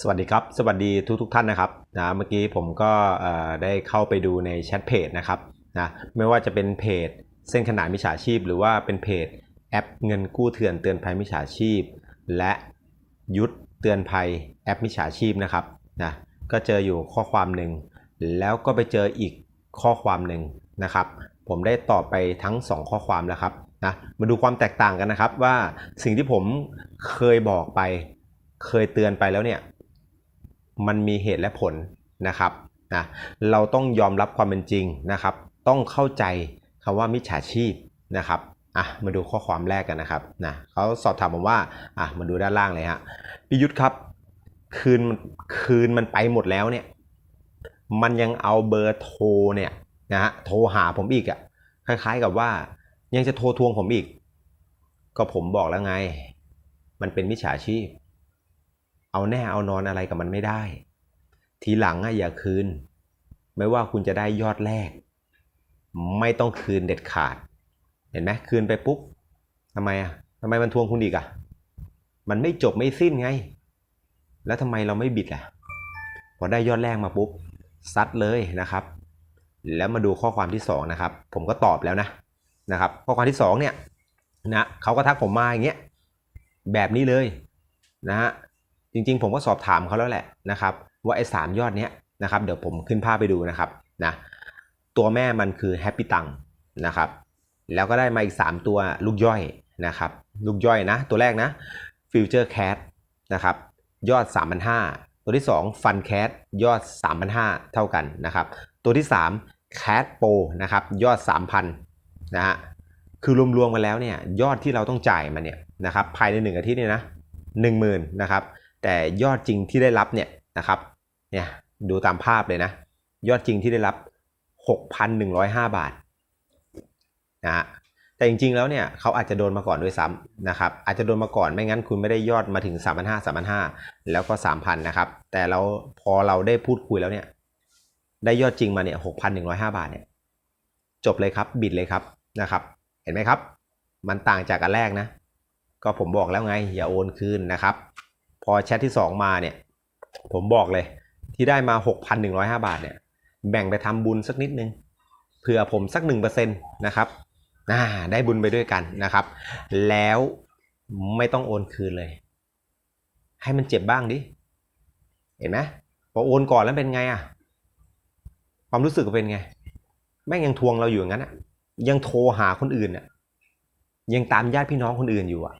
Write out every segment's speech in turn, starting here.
สวัสดีครับ สวัสดีทุกทุกท่านนะครับนะเมื่อกี้ผมก็ได้เข้าไปดูในแชทเพจนะครับนะไม่ว่าจะเป็นเพจเส้นขนาดมิจฉาชีพ หรือว่าเป็นเพจแอปเงินกู้เถื่อนเตือนภัยมิจฉาชีพ และยุทธเตือนภัยแอปมิจฉาชีพนะครับนะก็เจออยู่ข้อความหนึ่งแล้วก็ไปเจออีกข้อความหนึ่งนะครับ ผมได้ตอบไปทั้ง 2 ข้อความแล้วครับนะมาดูความแตกต่างกันนะครับว่าสิ่งที่ผมเคยบอกไป เคยเตือนไปแล้วเนี่ย มันมีเหตุและผลนะครับนะเราต้องยอมรับความเป็นจริงนะครับ ต้องเข้าใจคำว่ามิจฉาชีพนะครับอะมาดูข้อความแรกกันนะครับนะเขาสอบถามผมว่าอะมาดูด้านล่างเลยฮะพิยุทธครับ คืนมันคืนมันไปหมดแล้วเนี่ยมันยังเอาเบอร์โทรเนี่ยนะฮะโทรหาผมอีกอะ่ะคล้ายๆกับว่ายังจะโทรทวงผมอีก ก็ผมบอกแล้วไง มันเป็นมิจฉาชีพ เอาแน่เอานอนอะไรกับมันไม่ได้ ทีหลังอะอย่าคืน ไม่ว่าคุณจะได้ยอดแรก ไม่ต้องคืนเด็ดขาด เห็นไหมคืนไปปุ๊บทำไมอะทำไมมันทวงคุณอีกอะมันไม่จบไม่สิ้นไง แล้วทำไมเราไม่บิดล่ะพอได้ยอดแรกมาปุ๊บซัดเลยนะครับ แล้วมาดูข้อความที่สองนะครับ ผมก็ตอบแล้วนะนะครับ ข้อความที่สองเนี่ยนะเขาก็ทักผมมาอย่างเงี้ยแบบนี้เลยนะฮะ จริงๆ ผมก็สอบถามเขาแล้วแหละนะครับ ว่าไอ้สามยอดเนี้ยนะครับ เดี๋ยวผมขึ้นภาพไปดูนะครับนะตัวแม่มันคือแฮปปี้ตังนะครับแล้วก็ได้มาอีก 3 ตัวลูกย่อยนะครับ ลูกย่อยนะ ตัวแรกนะฟิวเจอร์แคทนะครับยอด 3,500 ตัวที่2 Fun Cat ยอด 3,500 เท่ากันนะครับ ตัวที่3 Cat Pro นะครับยอด 3,000นะฮะคือรวมๆกันแล้วเนี่ยยอดที่เราต้องจ่ายมันเนี่ยนะครับภายใน 1 อาทิตย์เนี่ยนะ10,000นะครับ แต่ยอดจริงที่ได้รับเนี่ยนะครับเนี่ยดูตามภาพเลยนะ ยอดจริงที่ได้รับ 6,105 บาทนะฮะแต่จริงๆแล้วเนี่ยเขาอาจจะโดนมาก่อนด้วยซ้ำนะครับอาจจะโดนมาก่อนไม่งั้นคุณไม่ได้ยอดมาถึง 3,500 3,500 แล้วก็ 3,000นะครับแต่เราพอเราได้พูดคุยแล้วเนี่ยได้ยอดจริงมาเนี่ย6,105 บาทเนี่ยจบเลยครับบิดเลยครับนะครับ เห็นไหมครับ มันต่างจากอันแรกนะ ก็ผมบอกแล้วไง อย่าโอนคืนนะครับ พอแชทที่ 2 มาเนี่ย ผมบอกเลยที่ได้มา 6,105 บาทเนี่ย แบ่งไปทำบุญสักนิดนึงเผื่อผมสัก 1%นะครับอ่าได้บุญไปด้วยกันนะครับ แล้วไม่ต้องโอนคืนเลย ให้มันเจ็บบ้างดิ เห็นไหมพอโอนก่อนแล้วเป็นไงอะความรู้สึกเป็นไง แม่งยังทวงเราอยู่อย่างนั้นอะยังโทรหาคนอื่นอะยังตามญาติพี่น้องคนอื่นอยู่อะ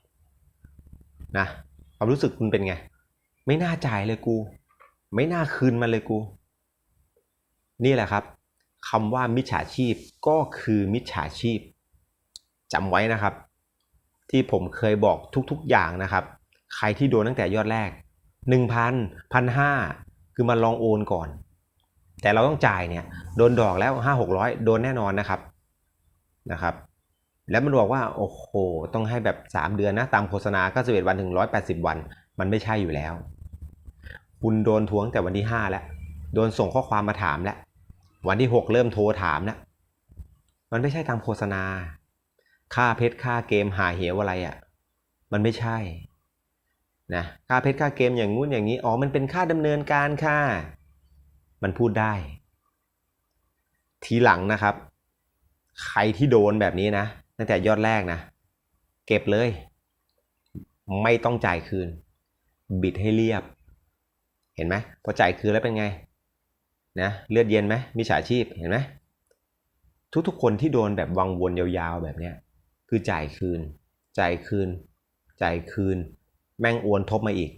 นะ ความรู้สึกคุณเป็นไง ไม่น่าจ่ายเลยกู ไม่น่าคืนมันเลยกู นี่แหละครับคำว่ามิจฉาชีพก็คือมิจฉาชีพจำไว้นะครับ ที่ผมเคยบอกทุกๆอย่างนะครับ ใครที่โดนตั้งแต่ยอดแรก 1,000 1,500 คือมาลองโอนก่อน แต่เราต้องจ่ายเนี่ย โดนดอกแล้ว 5 600 โดนแน่นอนนะครับนะครับ แล้วมันบอกว่าโอ้โหต้องให้แบบ 3 เดือนนะตามโฆษณา91วันถึง180วัน มันไม่ใช่อยู่แล้ว คุณโดนทวงแต่วันที่5แล้ว โดนส่งข้อความมาถามแล้ว วันที่6เริ่มโทรถามแล้ว มันไม่ใช่ตามโฆษณา ค่าเพชรค่าเกมหาเหวอะไรอะ่ะ มันไม่ใช่นะค่าเพชรค่าเกมอย่างงู้นอย่างนี้อ๋อมันเป็นค่าดำเนินการค่ะ มันพูดได้ ทีหลังนะครับ ใครที่โดนแบบนี้นะ ตั้งแต่ยอดแรกนะ เก็บเลย ไม่ต้องจ่ายคืน บิดให้เรียบ เห็นไหมพอจ่ายคืนแล้วเป็นไงนะเลือดเย็นไหมมีฉาชีพเห็นไหมทุกๆคนที่โดนแบบวังวนยาวๆแบบเนี้ยคือจ่ายคืน จ่ายคืน จ่ายคืน แม่งโอนทบมาอีก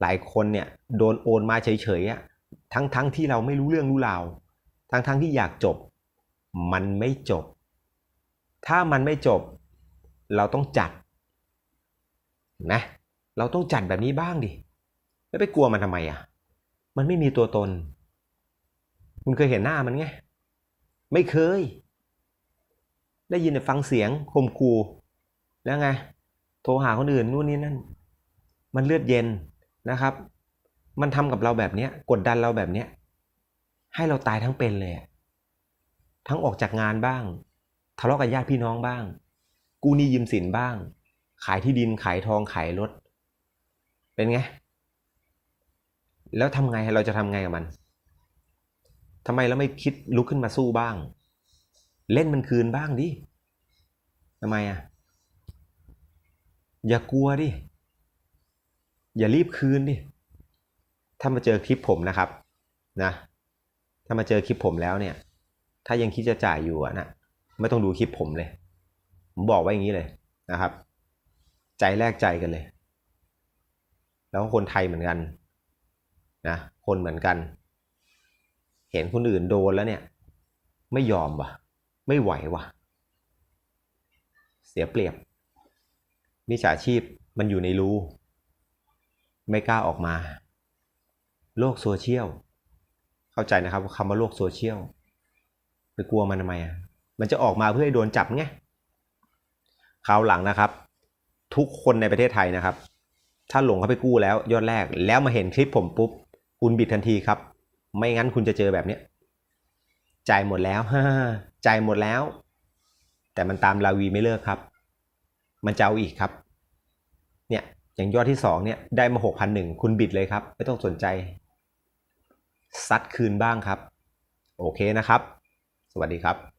หลายคนเนี่ยโดนโอนมาเฉยๆอะทั้งๆทที่เราไม่รู้เรื่องรู้ราวทั้งๆทที่อยากจบ มันไม่จบ ถ้ามันไม่จบ เราต้องจัดนะเราต้องจัดแบบนี้บ้างดิแล้วไปกลัวมันทำไมอะ มันไม่มีตัวตน คุณเคยเห็นหน้ามันไง ไม่เคย ได้ยินแต่ฟังเสียงคมคูแล้วไง โทรหาคนอื่นนู่นนี่นั่น มันเลือดเย็นนะครับ มันทำกับเราแบบเนี้ยกดดันเราแบบเนี้ยให้เราตายทั้งเป็นเลย ทั้งออกจากงานบ้าง ทะเลาะกับญาติพี่น้องบ้าง กู้หนี้ยืมสินบ้าง ขายที่ดินขายทองขายรถ เป็นไง แล้วทำไงเราจะทำไงกับมันทำไมเราไม่คิดลุกขึ้นมาสู้บ้าง เล่นมันคืนบ้างดิทำไมอะ อย่ากลัวดิ อย่ารีบคืนดิ ถ้ามาเจอคลิปผมนะครับนะ ถ้ามาเจอคลิปผมแล้วเนี่ย ถ้ายังคิดจะจ่ายอยู่อะนะ ไม่ต้องดูคลิปผมเลย ผมบอกไว้อย่างนี้เลยนะครับ ใจแลกใจกันเลย แล้วคนไทยเหมือนกันนะคนเหมือนกัน เห็นคนอื่นโดนแล้วเนี่ย ไม่ยอมวะไม่ไหววะเสียเปรียบมิจฉาชีพมันอยู่ในรูไม่กล้าออกมา โลกโซเชียล เข้าใจนะครับคำว่าโลกโซเชียลไปกลัวมันทำไมอะ มันจะออกมาเพื่อให้โดนจับไงคราวหลังนะครับ ทุกคนในประเทศไทยนะครับ ถ้าหลงเข้าไปกู้แล้วยอดแรก แล้วมาเห็นคลิปผมปุ๊บ คุณบิดทันทีครับ ไม่งั้นคุณจะเจอแบบเนี้ยจ่ายหมดแล้วฮ่าจ่ายหมดแล้ว แต่มันตามลาวีไม่เลิกครับ มันจะเอาอีกครับ เนี่ยอย่างยอดที่สองเนี่ยได้มาหกพันหนึ่งคุณบิดเลยครับ ไม่ต้องสนใจ ซัดคืนบ้างครับ โอเคนะครับ สวัสดีครับ